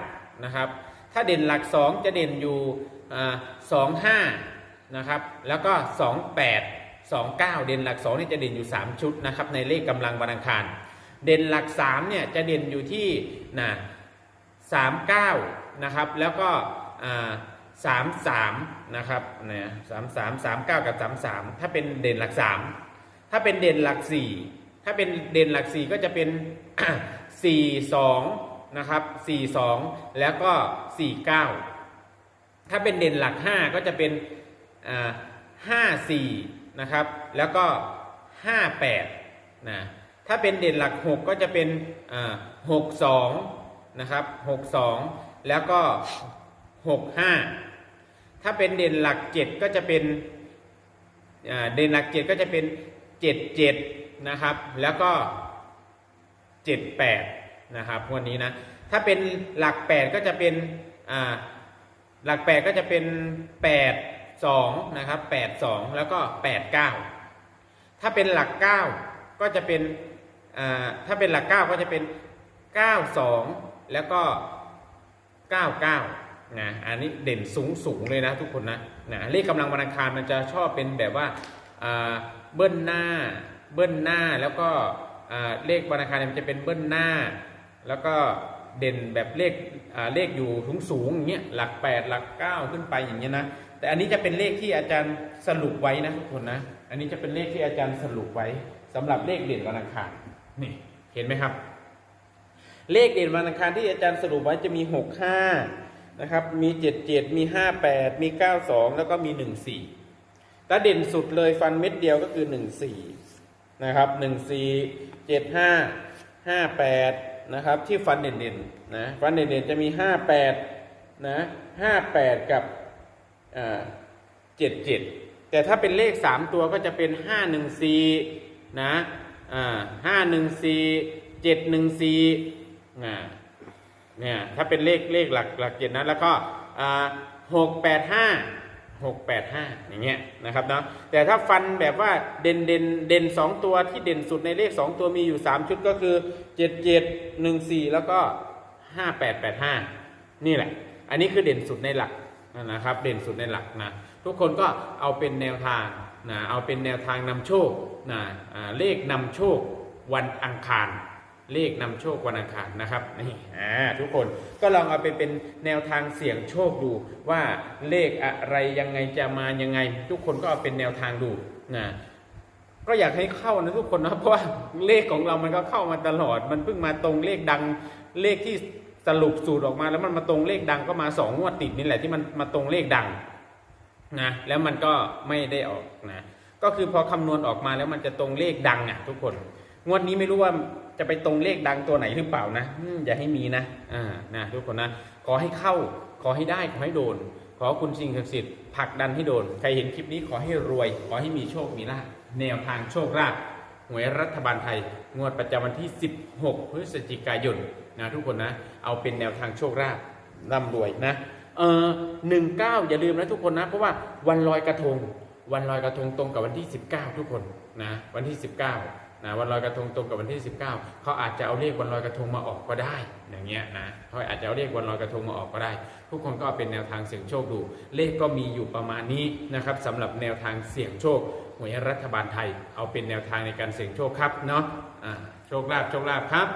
9นะครับถ้าเด่นหลัก 2 จะเด่นอยู่สองห้านะครับแล้วก็ 28 29 เด่นหลัก2นี่จะเด่นอยู่ 3 ชุดนะครับในเลขกำลังวันอังคาร เด่นหลัก3เนี่ยจะเด่นอยู่ที่นะ39นะครับแล้วก็สามสามนะครับเนี่ยสามสามสามเก้ากับสามสามถ้าเป็นเด่นหลักสามถ้าเป็นเด่นหลักสี่ถ้าเป็นเด่นหลักสี่ก็จะเป็นสี่สอง นะครับสี่สองแล้วก็สี่เก้าถ้าเป็นเด่นหลักห้าก็จะเป็นห้าสี่นะครับ แล้วก็ห้าแปดนะ ถ้าเป็นเด่นหลักหกก็จะเป็นหกสองนะครับหกสองแล้วก็หกห้าถ้าเป็นเด่นหลักเจ็ดก็จะเป็นเด่นหลักเจ็ดก็จะเป็นเจ็ดเจ็ดนะครับ แล้วก็เจ็ดแปด นะครับวันนี้นะ ถ้าเป็นหลักแปดก็จะเป็นหลักแปดก็จะเป็นแปดสองนะครับแปดสองแล้วก็แปดเก้าถ้าเป็นหลักเก้าก็จะเป็นถ้าเป็นหลักเก้าก็จะเป็นเก้าสองแล้วก็เก้าเก้านะอันนี้เด่นสูงสูงเลยนะทุกคนนะนะเลขกำลังวันอังคารมันจะชอบเป็นแบบว่าเบิ้ลหน้าเบิ้ลหน้าแล้วก็เลขวันอังคารมันจะเป็นเบิ้ลหน้า แล้วก็เด่นแบบเลขเลขอยู่สูงสูงอย่างเงี้ยหลัก 8 หลัก 9 ขึ้นไปอย่างเงี้ยนะแต่อันนี้จะเป็นเลขที่อาจารย์สรุปไว้นะทุกคนนะอันนี้จะเป็นเลขที่อาจารย์สรุปไว้สำหรับเลขเด่นวันอังคารนี่เห็นไหมครับ เลขเด่นวันอังคารที่อาจารย์สรุปไว้จะมี 6 5นะครับมี7 7มี 5 8 มี 9 2 แล้วก็มี 1 4แต่เด่นสุดเลยฟันเม็ดเดียวก็คือ 1 4นะครับ1 4 7 5 5 8 นะครับที่ฟันเด่นๆนะฟันเด่นๆจะมี 5 8นะ58 กับเจ็ดเจ็ดแต่ถ้าเป็นเลขสามตัวก็จะเป็นห้าหนึ่งสี่นะอ่าห้าหนึ่งสี่เจ็ดหนึ่งสี่เนี่ยถ้าเป็นเลขเลขหลักหลักเจ็ดนะแล้วก็อ่าหกแปดห้า หกแปดห้าอย่างเงี้ยนะครับเนาะแต่ถ้าฟันแบบว่าเด่นเด่นเด่นสองตัวที่เด่นสุดในเลขสองตัวมีอยู่สามชุดก็คือเจ็ดเจ็ดหนึ่งสี่แล้วก็ห้าแปดแปดห้านี่แหละ อันนี้คือเด่นสุดในหลักนะครับ เด่นสุดในหลักนะทุกคนก็เอาเป็นแนวทางนะเอาเป็นแนวทางนำโชคนะเลขนำโชควันอังคาร เลขนำโชควันอังคารนะครับนี่อ่าทุกคนก็ลองเอาไปเป็นแนวทางเสี่ยงโชคดูว่าเลขอะไรยังไงจะมายังไง ทุกคนก็เอาเป็นแนวทางดูนะก็อยากให้เข้านะทุกคนนะเพราะว่าเลขของเรามันก็เข้ามาตลอด มันเพิ่งมาตรงเลขดังเลขที่สรุปสูตรออกมา แล้วมันมาตรงเลขดังก็มาสองงวดติดนี่แหละที่มันมาตรงเลขดังนะแล้วมันก็ไม่ได้ออกนะก็คือพอคำนวณออกมาแล้วมันจะตรงเลขดังอะทุกคน งวดนี้ไม่รู้ว่าจะไปตรงเลขดังตัวไหนหรือเปล่านะอย่าให้มีนะอ่านะทุกคนนะขอให้เข้า ขอให้ได้ขอให้โดน ขอคุณสิ่งศักดิ์สิทธิ์ผลักดันให้โดน ใครเห็นคลิปนี้ขอให้รวย ขอให้มีโชคมีลาภแนวทางโชคลาภหวยรัฐบาลไทย งวดประจำวันที่ 16 พฤศจิกายนนะทุกคนนะ เอาเป็นแนวทางโชคลาภร่ำรวยนะ เออหนึ่งเก้าอย่าลืมนะทุกคนนะ เพราะว่าวันลอยกระทง วันลอยกระทงตรงกับวันที่ 19 ทุกคนนะ วันที่ 19 นะวันลอยกระทงตรงกับวันที่ 19เขาอาจจะเอาเลขวันลอยกระทงมาออกก็ได้อย่างเงี้ยนะเขาอาจจะเอาเลขวันลอยกระทงมาออกก็ได้ ทุกคนก็เป็นแนวทางเสี่ยงโชคดู เลขก็มีอยู่ประมาณนี้นะครับสำหรับแนวทางเสี่ยงโชคหวยรัฐบาลไทย เอาเป็นแนวทางในการเสี่ยงโชคครับเนาะะโชคลาภโชคลาภครับ